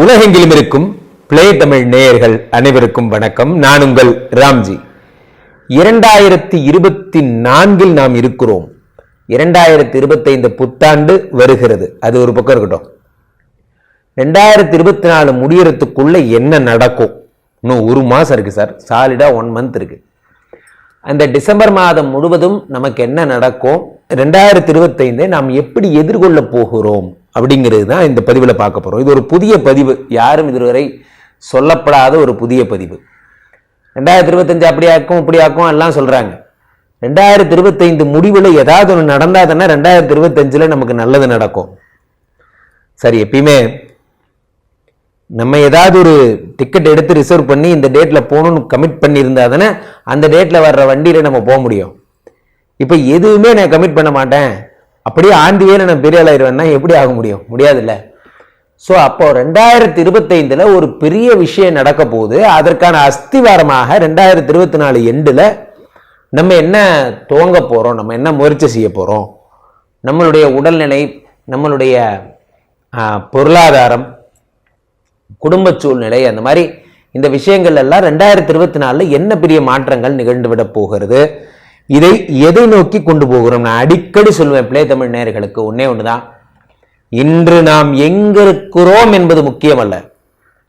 உலகெங்கிலும் இருக்கும் பிளே தமிழ் நேயர்கள் அனைவருக்கும் வணக்கம். நான் உங்கள் ராம்ஜி. இரண்டாயிரத்தி இருபத்தி நான்கில் நாம் இருக்கிறோம். இரண்டாயிரத்தி இருபத்தைந்து புத்தாண்டு வருகிறது. அது ஒரு பக்கம் இருக்கட்டும். ரெண்டாயிரத்தி இருபத்தி நாலு முடியறதுக்குள்ள என்ன நடக்கும்? இன்னும் ஒரு மாதம் இருக்குது சார். சாலிடா ஒன் மந்த் இருக்குது அந்த டிசம்பர் மாதம் முழுவதும் நமக்கு என்ன நடக்கும்? ரெண்டாயிரத்தி இருபத்தைந்தை நாம் எப்படி எதிர்கொள்ள போகிறோம்? அப்படிங்கிறது தான் இந்த பதிவில் பார்க்க போகிறோம் இது ஒரு புதிய பதிவு. யாரும் இதுவரை சொல்லப்படாத ஒரு புதிய பதிவு. ரெண்டாயிரத்தி இருபத்தஞ்சு அப்படி ஆக்கும் இப்படி ஆக்கும் எல்லாம் சொல்கிறாங்க ரெண்டாயிரத்தி இருபத்தைந்து முடிவில் ஏதாவது ஒன்று நடந்தால் தானே ரெண்டாயிரத்தி இருபத்தஞ்சில் நமக்கு நல்லது நடக்கும். சரி எப்பயுமே நம்ம ஏதாவது ஒரு டிக்கெட் எடுத்து ரிசர்வ் பண்ணி இந்த டேட்டில் போகணும்னு கமிட் பண்ணியிருந்தா தானே அந்த டேட்டில் வர்ற வண்டியில் நம்ம போக முடியும். இப்போ எதுவுமே நான் கமிட் பண்ண மாட்டேன். அப்படியே ஆண்டி வேலை நான் பெரிய ஆளாயிருவேன்னா எப்படி ஆக முடியும்? முடியாதுல்ல. ஸோ அப்போ ரெண்டாயிரத்தி இருபத்தைந்தில் ஒரு பெரிய விஷயம் நடக்க போகுது அதற்கான அஸ்திவாரமாக ரெண்டாயிரத்தி இருபத்தி நாலு எண்டில் நம்ம என்ன துவங்க போகிறோம் நம்ம என்ன முயற்சி செய்ய போகிறோம் நம்மளுடைய உடல்நிலை நம்மளுடைய பொருளாதாரம் குடும்ப சூழ்நிலை அந்த மாதிரி இந்த விஷயங்கள் எல்லாம் ரெண்டாயிரத்தி இருபத்தி நாலில் என்ன பெரிய மாற்றங்கள் நிகழ்ந்து விட போகிறது? இதை எதை நோக்கி கொண்டு போகிறோம் நான் அடிக்கடி சொல்லுவேன் பிளே தமிழ் நேர்களுக்கு ஒன்னே தான் இன்று நாம் எங்க இருக்கிறோம் என்பது முக்கியமல்ல.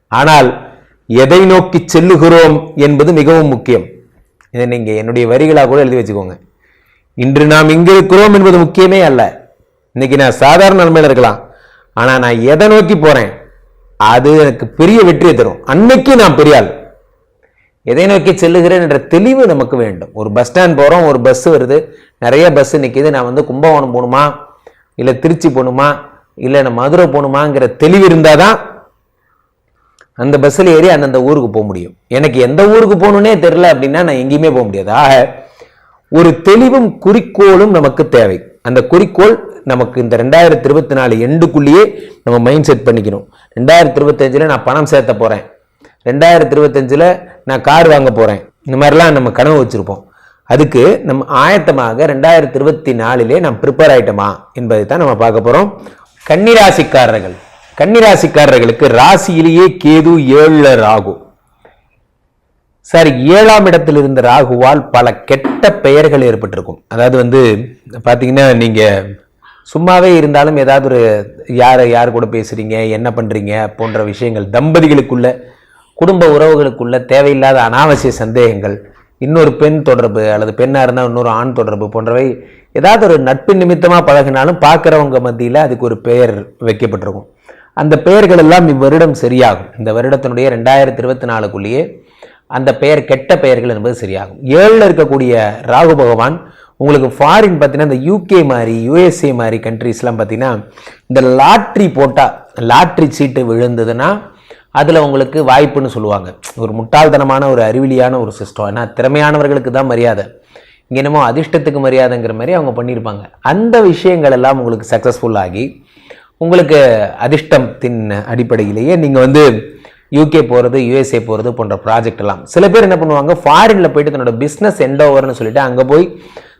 ஆனால் எதை நோக்கி செல்லுகிறோம் என்பது மிகவும் முக்கியம். இதை நீங்க என்னுடைய வரிகளாக கூட எழுதி வச்சுக்கோங்க. இன்று நாம் எங்க இருக்கிறோம் என்பது முக்கியமே அல்ல. இன்னைக்கு நான் சாதாரண நிலைமையில இருக்கலாம். ஆனால் நான் எதை நோக்கி போறேன்? அது எனக்கு பெரிய வெற்றியை தரும். அன்னைக்கு நான் பெரியாள் எதை நோக்கி செல்லுகிறேன் என்ற தெளிவு நமக்கு வேண்டும். ஒரு பஸ் ஸ்டாண்ட் போகிறோம் ஒரு பஸ் வருது. நிறைய பஸ் நிற்கிது நான் வந்து கும்பகோணம் போகணுமா? இல்லை திருச்சி போகணுமா? இல்லை நான் மதுரை போகணுமாங்கிற தெளிவு இருந்தால் தான் அந்த பஸ்ஸில் ஏறி அந்தந்த ஊருக்கு போக முடியும். எனக்கு எந்த ஊருக்கு போகணுன்னே தெரில அப்படின்னா நான் எங்கேயுமே போக முடியாது. ஆக ஒரு தெளிவும் குறிக்கோளும் நமக்கு தேவை. அந்த குறிக்கோள் நமக்கு இந்த ரெண்டாயிரத்தி இருபத்தி நாலு எண்டுக்குள்ளேயே நம்ம மைண்ட் செட் பண்ணிக்கணும். ரெண்டாயிரத்தி இருபத்தஞ்சில் நான் பணம் சேர்த்த போகிறேன் ரெண்டாயிரத்தி இருபத்தஞ்சில் நான் கார் வாங்க போகிறேன் இந்த மாதிரிலாம் நம்ம கனவு வச்சுருப்போம். அதுக்கு நம்ம ஆயத்தமாக ரெண்டாயிரத்தி இருபத்தி நாலிலே நாம் ப்ரிப்பேர் ஆகிட்டோமா என்பதை தான் நம்ம பார்க்க போகிறோம் கன்னிராசிக்காரர்கள். கன்னிராசிக்காரர்களுக்கு ராசியிலேயே கேது ஏழுல ராகு. சார் ஏழாம் இடத்தில் இருந்த ராகுவால் பல கெட்ட பெயர்கள் ஏற்பட்டிருக்கும். அதாவது வந்து பார்த்தீங்கன்னா நீங்கள் சும்மாவே இருந்தாலும் ஏதாவது ஒரு யார் யார் கூட பேசுகிறீங்க என்ன பண்ணுறீங்க போன்ற விஷயங்கள் தம்பதிகளுக்குள்ள குடும்ப உறவுகளுக்குள்ள தேவையில்லாத அனாவசிய சந்தேகங்கள் இன்னொரு பெண் தொடர்பு அல்லது பெண்ணாக இருந்தால் இன்னொரு ஆண் தொடர்பு போன்றவை ஏதாவது ஒரு நட்பு நிமித்தமாக பழகினாலும் பார்க்குறவங்க மத்தியில் அதுக்கு ஒரு பெயர் வைக்கப்பட்டிருக்கும். அந்த பெயர்கள் எல்லாம் இவ்வருடம் சரியாகும். இந்த வருடத்தினுடைய ரெண்டாயிரத்தி இருபத்தி நாலுக்குள்ளேயே அந்த பெயர் கெட்ட பெயர்கள் என்பது சரியாகும். ஏழில் இருக்கக்கூடிய ராகு பகவான் உங்களுக்கு ஃபாரின் பார்த்தீங்கன்னா இந்த யூகே மாதிரி யூஎஸ்ஏ மாதிரி கண்ட்ரீஸ்லாம் பார்த்தீங்கன்னா இந்த லாட்ரி போட்டால் லாட்ரி சீட்டு விழுந்ததுன்னா அதில் உங்களுக்கு வாய்ப்புன்னு சொல்லுவாங்க. ஒரு முட்டாள்தனமான ஒரு அறிவிலியான ஒரு சிஸ்டம். ஏன்னா திறமையானவர்களுக்கு தான் மரியாதை. இங்கே என்னமோ அதிர்ஷ்டத்துக்கு மரியாதைங்கிற மாதிரி அவங்க பண்ணியிருப்பாங்க அந்த விஷயங்கள் எல்லாம் உங்களுக்கு சக்ஸஸ்ஃபுல் ஆகி உங்களுக்கு அதிர்ஷ்டத்தின் அடிப்படையிலேயே நீங்கள் வந்து யூகே போகிறது யூஎஸ்ஏ போகிறது போன்ற ப்ராஜெக்ட் எல்லாம். சில பேர் என்ன பண்ணுவாங்க ஃபாரினில் போயிட்டு தன்னோட பிஸ்னஸ் எண்ட் ஓவர்னு சொல்லிட்டு அங்கே போய்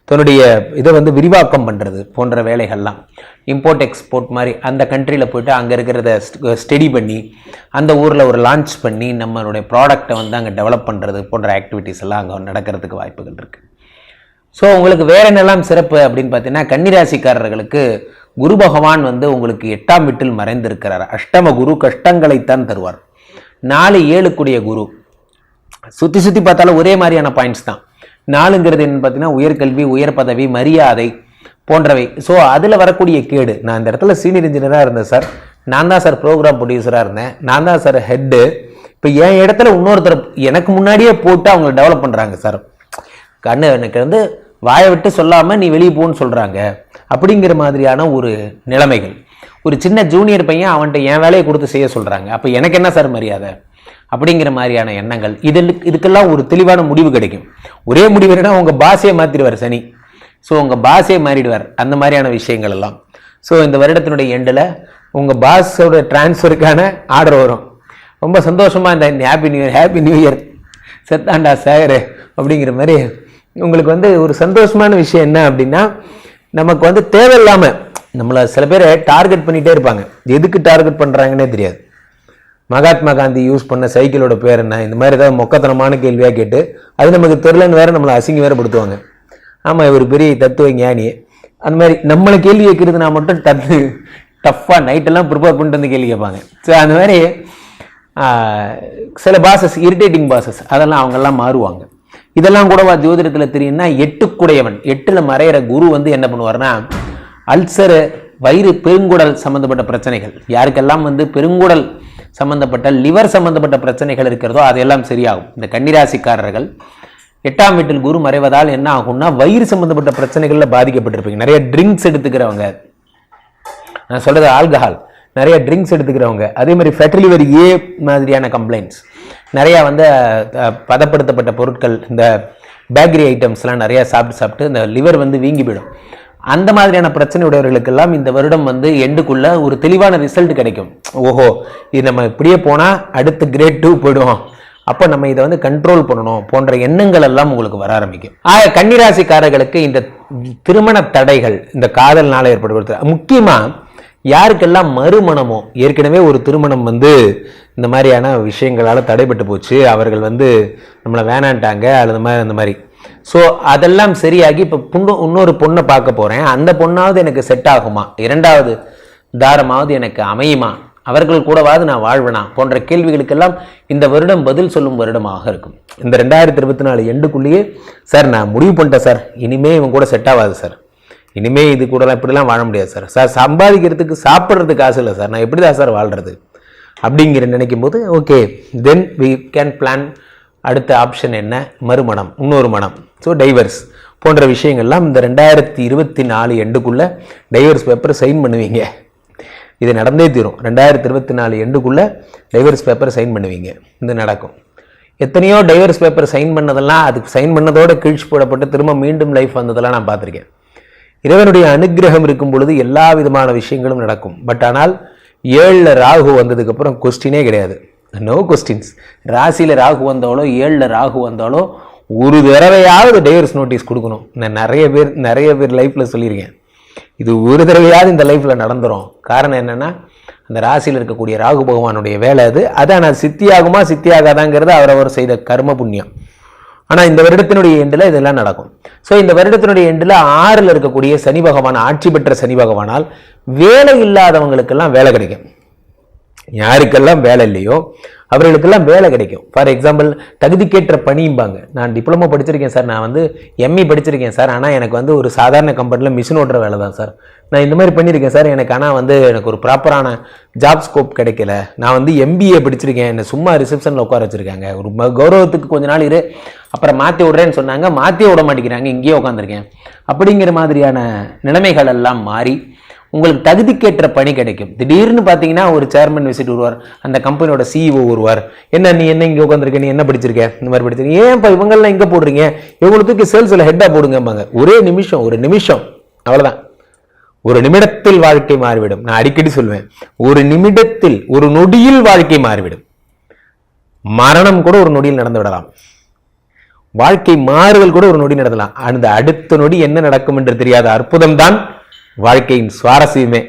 தன்னுடைய இதை வந்து விரிவாக்கம் பண்ணுறது போன்ற வேலைகள்லாம். இம்போர்ட் எக்ஸ்போர்ட் மாதிரி அந்த கண்ட்ரியில் போயிட்டு அங்கே இருக்கிறத ஸ்டடி பண்ணி அந்த ஊரில் ஒரு லான்ச் பண்ணி நம்மளுடைய ப்ராடக்டை வந்து அங்கே டெவலப் பண்ணுறது போன்ற ஆக்டிவிட்டீஸ் எல்லாம் அங்கே நடக்கிறதுக்கு வாய்ப்புகள் இருக்குது ஸோ உங்களுக்கு வேற என்னெல்லாம் சிறப்பு அப்படின்னு பார்த்தீங்கன்னா கன்னிராசிக்காரர்களுக்கு குரு பகவான் வந்து உங்களுக்கு எட்டாம் வீட்டில் மறைந்திருக்கிறார். அஷ்டம குரு கஷ்டங்களைத்தான் தருவார். நாலு ஏழுக்குடைய குரு. சுற்றி சுற்றி பார்த்தாலும் ஒரே மாதிரியான பாயிண்ட்ஸ் தான். நாலுங்கிறது என்னன்னு பார்த்தீங்கன்னா உயர்கல்வி உயர் பதவி மரியாதை போன்றவை. ஸோ அதில் வரக்கூடிய கேடு நான் இந்த இடத்துல சீனியர் இன்ஜினியராக இருந்தேன் சார் நான் தான் சார் ப்ரோக்ராம் ப்ரொடியூசராக இருந்தேன். நான் தான் சார் ஹெட்டு இப்போ என் இடத்துல இன்னொருத்தர் எனக்கு முன்னாடியே போட்டு அவங்க டெவலப் பண்ணுறாங்க சார் கண்ணு எனக்கு வந்து வாயை விட்டு சொல்லாமல் நீ வெளியே போன்னு சொல்கிறாங்க அப்படிங்கிற மாதிரியான ஒரு நிலைமைகள். ஒரு சின்ன ஜூனியர் பையன் அவன்கிட்ட என் வேலையை கொடுத்து செய்ய சொல்கிறாங்க அப்போ எனக்கு என்ன சார் மரியாதை? அப்படிங்கிற மாதிரியான எண்ணங்கள். இதில் இதுக்கெல்லாம் ஒரு தெளிவான முடிவு கிடைக்கும். ஒரே முடிவு என்னன்னா உங்கள் பாசையை மாற்றிடுவார் சனி. ஸோ உங்கள் பாசையை மாறிடுவார். அந்த மாதிரியான விஷயங்கள் எல்லாம். ஸோ இந்த வருடத்தினுடைய எண்டில் உங்கள் பாஸோட டிரான்ஸ்ஃபருக்கான ஆர்டர் வரும். ரொம்ப சந்தோஷமாக இந்த happy new year happy new year செத்தாண்டா sir அப்படிங்கிற மாதிரி உங்களுக்கு வந்து ஒரு சந்தோஷமான விஷயம் என்ன அப்படின்னா நமக்கு வந்து தேவையில்லாமல் நம்மளை சில பேர் டார்கெட் பண்ணிகிட்டே இருப்பாங்க. எதுக்கு டார்கெட் பண்ணுறாங்கன்னே தெரியாது. மகாத்மா காந்தி யூஸ் பண்ண சைக்கிளோட பேர் என்ன? இந்த மாதிரி ஏதாவது மொக்கத்தனமான கேள்வியாக கேட்டு அது நமக்கு தெரிலன்னு வேற நம்மளை அசிங்க வேறு படுத்துவாங்க. ஆமாம் இவர் பெரிய தத்துவ ஞானி. அந்த மாதிரி நம்மளை கேள்வி கேட்கறதுனா மட்டும் டத்து டஃப்பாக நைட்டெல்லாம் ப்ரிப்பேர் பண்ணிட்டு வந்து கேள்வி கேட்பாங்க. ஸோ அந்த மாதிரி சில பாசஸ் இரிட்டேட்டிங் பாசஸ் அதெல்லாம் அவங்கெல்லாம் மாறுவாங்க. இதெல்லாம் கூடவா ஜோதிடத்தில் தெரியும்னா எட்டுக்குடையவன் எட்டில் மறையிற குரு வந்து என்ன பண்ணுவார்னா அல்சரு வயிறு பெருங்குடல் சம்மந்தப்பட்ட பிரச்சனைகள். யாருக்கெல்லாம் வந்து பெருங்குடல் சம்பந்தப்பட்ட லிவர் சம்பந்தப்பட்ட பிரச்சனைகள் இருக்கிறதோ அதெல்லாம் சரியாகும். இந்த கன்னிராசிக்காரர்கள் எட்டாம் வீட்டில் குரு மறைவதால் என்ன ஆகும்னா வயிறு சம்பந்தப்பட்ட பிரச்சனைகளில் பாதிக்கப்பட்டிருப்பீங்க. நிறைய ட்ரிங்க்ஸ் எடுத்துக்கிறவங்க. நான் சொல்கிறது ஆல்கஹால் நிறைய ட்ரிங்க்ஸ் எடுத்துக்கிறவங்க. அதே மாதிரி ஃபெர்டிலிவரி ஏ மாதிரியான கம்ப்ளைண்ட்ஸ் நிறையா வந்து பதப்படுத்தப்பட்ட பொருட்கள் இந்த பேக்கரி ஐட்டம்ஸ்லாம் நிறைய சாப்பிட்டு சாப்பிட்டு இந்த லிவர் வந்து வீங்கி போயிடும். அந்த மாதிரியான பிரச்சனை உடையவர்களுக்கெல்லாம் இந்த வருடம் வந்து எண்டுக்குள்ள ஒரு தெளிவான ரிசல்ட் கிடைக்கும். ஓஹோ இது நம்ம இப்படியே போனால் அடுத்து கிரேட் டூ போயிடுவோம். அப்போ நம்ம இதை வந்து கண்ட்ரோல் பண்ணணும் போன்ற எண்ணங்கள் எல்லாம் உங்களுக்கு வர ஆரம்பிக்கும். ஆக கன்னிராசிக்காரர்களுக்கு இந்த திருமண தடைகள் இந்த காதல்னால ஏற்படுவது முக்கியமாக யாருக்கெல்லாம் மறுமணமோ ஏற்கனவே ஒரு திருமணம் வந்து இந்த மாதிரியான விஷயங்களால் தடைபட்டு போச்சு அவர்கள் வந்து நம்மளை வேணான்ட்டாங்க அல்லது மாதிரி அந்த மாதிரி. ஸோ அதெல்லாம் சரியாகி இப்போ புண்ணு இன்னொரு பொண்ணை பார்க்க போகிறேன் அந்த பொண்ணாவது எனக்கு செட் ஆகுமா? இரண்டாவது தாரமாவது எனக்கு அமையுமா? அவர்கள் கூடவாது நான் வாழ்வேனா? போன்ற கேள்விகளுக்கெல்லாம் இந்த வருடம் பதில் சொல்லும் வருடமாக இருக்கும். இந்த ரெண்டாயிரத்தி இருபத்தி நாலு எண்டுக்குள்ளேயே சார் நான் முடிவு பண்ணிட்டேன் சார். இனிமேல் இவன் கூட செட் ஆகாது சார். இனிமேல் இது கூடலாம் இப்படிலாம் வாழ முடியாது சார். சார் சம்பாதிக்கிறதுக்கு சாப்பிட்றதுக்கு காசு இல்லை சார். நான் எப்படி தான் சார் வாழ்கிறது அப்படிங்கிற நினைக்கும் போது okay. Then we can plan அடுத்த ஆப்ஷன் என்ன? மறுமணம் இன்னொரு மனம் ஸோ டைவர்ஸ் போன்ற விஷயங்கள்லாம் இந்த ரெண்டாயிரத்தி இருபத்தி நாலு எண்டுக்குள்ளே டைவர்ஸ் பேப்பர் சைன் பண்ணுவீங்க. இது நடந்தே தீரும். ரெண்டாயிரத்தி இருபத்தி நாலு எண்டுக்குள்ளே டைவர்ஸ் பேப்பர் சைன் பண்ணுவீங்க. இது நடக்கும். எத்தனையோ டைவர்ஸ் பேப்பர் சைன் பண்ணதெல்லாம் அதுக்கு சைன் பண்ணதோட கீழ்ச்சி போடப்பட்டு திரும்ப மீண்டும் லைஃப் வந்ததெல்லாம் நான் பார்த்துருக்கேன். இறைவனுடைய அனுக்கிரகம் இருக்கும் பொழுது எல்லா விதமான விஷயங்களும் நடக்கும். பட் ஆனால் ஏழில் ராகு வந்ததுக்கப்புறம் கொஸ்டினே கிடையாது. நோ கொஸ்டின்ஸ் ராசியில் ராகு வந்தாலோ ஏழில் ராகு வந்தாலோ ஒரு தடவையாவது டைவர்ஸ் நோட்டீஸ் கொடுக்கணும். நான் நிறைய பேர் நிறைய பேர் லைஃப்பில் சொல்லியிருக்கேன். இது ஒரு தடவையாவது இந்த லைஃப்பில் நடந்துரும். காரணம் என்னென்னா அந்த ராசியில் இருக்கக்கூடிய ராகு பகவானுடைய வேலை அது. அதை நான் சித்தியாகுமா சித்தியாகாதாங்கிறது அவரவர் செய்த கர்ம புண்ணியம். ஆனால் இந்த வருடத்தினுடைய எண்டில் இதெல்லாம் நடக்கும். ஸோ இந்த வருடத்தினுடைய எண்டில் ஆறில் இருக்கக்கூடிய சனி பகவான் ஆட்சி பெற்ற சனி பகவானால் வேலை இல்லாதவங்களுக்கெல்லாம் வேலை கிடைக்கும். யாருக்கெல்லாம் வேலை இல்லையோ அவர்களுக்கெல்லாம் வேலை கிடைக்கும். ஃபார் எக்ஸாம்பிள் தகுதிக்கேற்ற பணியும்பாங்க. நான் டிப்ளமோ படிச்சிருக்கேன் சார் நான் வந்து எம்இ படிச்சிருக்கேன் சார் ஆனால் எனக்கு வந்து ஒரு சாதாரண கம்பெனியில் மிஷின் ஓட்டுற வேலை தான் சார் நான் இந்த மாதிரி பண்ணியிருக்கேன் சார் எனக்கு ஆனால் வந்து எனக்கு ஒரு ப்ராப்பரான ஜாப் ஸ்கோப் கிடைக்கல. நான் வந்து எம்பிஏ படிச்சிருக்கேன். என்னை சும்மா ரிசப்ஷனில் உட்கார வச்சிருக்காங்க. ஒரு கௌரவத்துக்கு கொஞ்ச நாள் இரு. அப்புறம் மாற்றி விடுறேன்னு சொன்னாங்க. மாற்றி விட மாட்டேங்கிறாங்க. இங்கேயே உட்காந்துருக்கேன் அப்படிங்கிற மாதிரியான நிலைமைகள் எல்லாம் மாறி உங்களுக்கு தகுதிக்கேற்ற பணி கிடைக்கும். திடீர்னு பார்த்தீங்கன்னா ஒரு சேர்மன் விசிட் வருவார். அந்த கம்பெனியோட சிஇஓ வருவார். என்ன நீ என்ன இங்கே உட்காந்துருக்க நீ என்ன படிச்சிருக்க? இந்த மாதிரி படிச்சிருக்க. ஏன்ப்பா இவங்கெல்லாம் இங்கே போடுறீங்க? இவங்களுக்கு சேல்ஸில் ஹெட்டாக போடுங்கம்பாங்க. ஒரே நிமிஷம் ஒரு நிமிஷம். அவ்வளோதான் ஒரு நிமிடத்தில் வாழ்க்கை மாறிவிடும். நான் அடிக்கடி சொல்வேன். ஒரு நிமிடத்தில் ஒரு நொடியில் வாழ்க்கை மாறிவிடும். மரணம் கூட ஒரு நொடியில் நடந்து விடலாம். வாழ்க்கை மாறுதல் கூட ஒரு நொடி நடத்தலாம். அந்த அடுத்த நொடி என்ன நடக்கும் என்று தெரியாத அற்புதம் தான் வாழ்க்கையின் சுவாரஸ்யமே.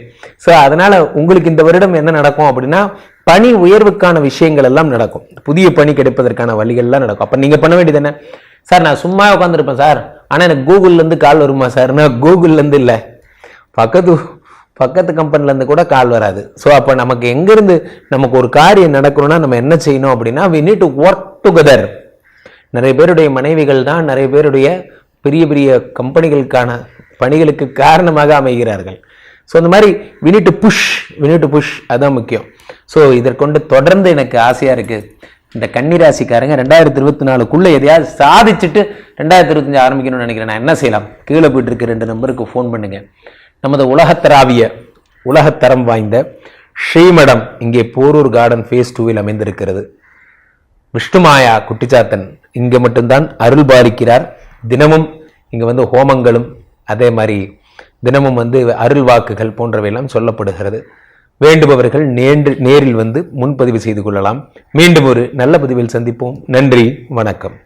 ஸோ அதனால் உங்களுக்கு இந்த வருடம் என்ன நடக்கும் அப்படின்னா பணி உயர்வுக்கான விஷயங்கள் எல்லாம் நடக்கும். புதிய பணி கிடைப்பதற்கான வழிகள்லாம் நடக்கும். அப்போ நீங்கள் பண்ண வேண்டியது என்ன? சார் நான் சும்மா உட்காந்துருப்பேன் சார். ஆனால் எனக்கு கூகுள்லேருந்து கால் வருமா சார்? நான் கூகுள்லேருந்து இல்லை. பக்கத்து பக்கத்து கம்பெனிலேருந்து கூட கால் வராது. ஸோ அப்போ நமக்கு எங்கேருந்து நமக்கு ஒரு காரியம் நடக்கணும்னா நம்ம என்ன செய்யணும் அப்படின்னா we need to work together நிறைய பேருடைய மனைவிகள் தான் நிறைய பேருடைய பெரிய பெரிய கம்பெனிகளுக்கான பணிகளுக்கு காரணமாக அமைகிறார்கள். ஸோ அந்த மாதிரி வினிட்டு புஷ் வினிட்டு புஷ் அதுதான் முக்கியம். ஸோ இதற்கொண்டு தொடர்ந்து எனக்கு ஆசையாக இருக்குது இந்த கன்னிராசிக்காரங்க ரெண்டாயிரத்தி இருபத்தி நாலுக்குள்ளே எதையாவது சாதிச்சுட்டு ரெண்டாயிரத்தி இருபத்தஞ்சு ஆரம்பிக்கணும்னு நினைக்கிறேன். நான் என்ன செய்யலாம்? கீழே போயிட்டு இருக்க ரெண்டு நம்பருக்கு ஃபோன் பண்ணுங்க. நமது உலகத்தராவிய உலகத்தரம் வாய்ந்த ஸ்ரீமடம் இங்கே போரூர் கார்டன் ஃபேஸ் டூவில் அமைந்திருக்கிறது. விஷ்ணுமாயா குட்டிச்சாத்தன் இங்கே மட்டும்தான் அருள் பாலிக்கிறார் தினமும் இங்கே வந்து ஹோமங்களும் அதே மாதிரி தினமும் வந்து அருள் வாக்குகள் போன்றவையெல்லாம் சொல்லப்படுகிறது. வேண்டுபவர்கள் நேன்று நேரில் வந்து முன்பதிவு செய்து கொள்ளலாம். மீண்டும் ஒரு நல்ல பதிவில் சந்திப்போம். நன்றி வணக்கம்.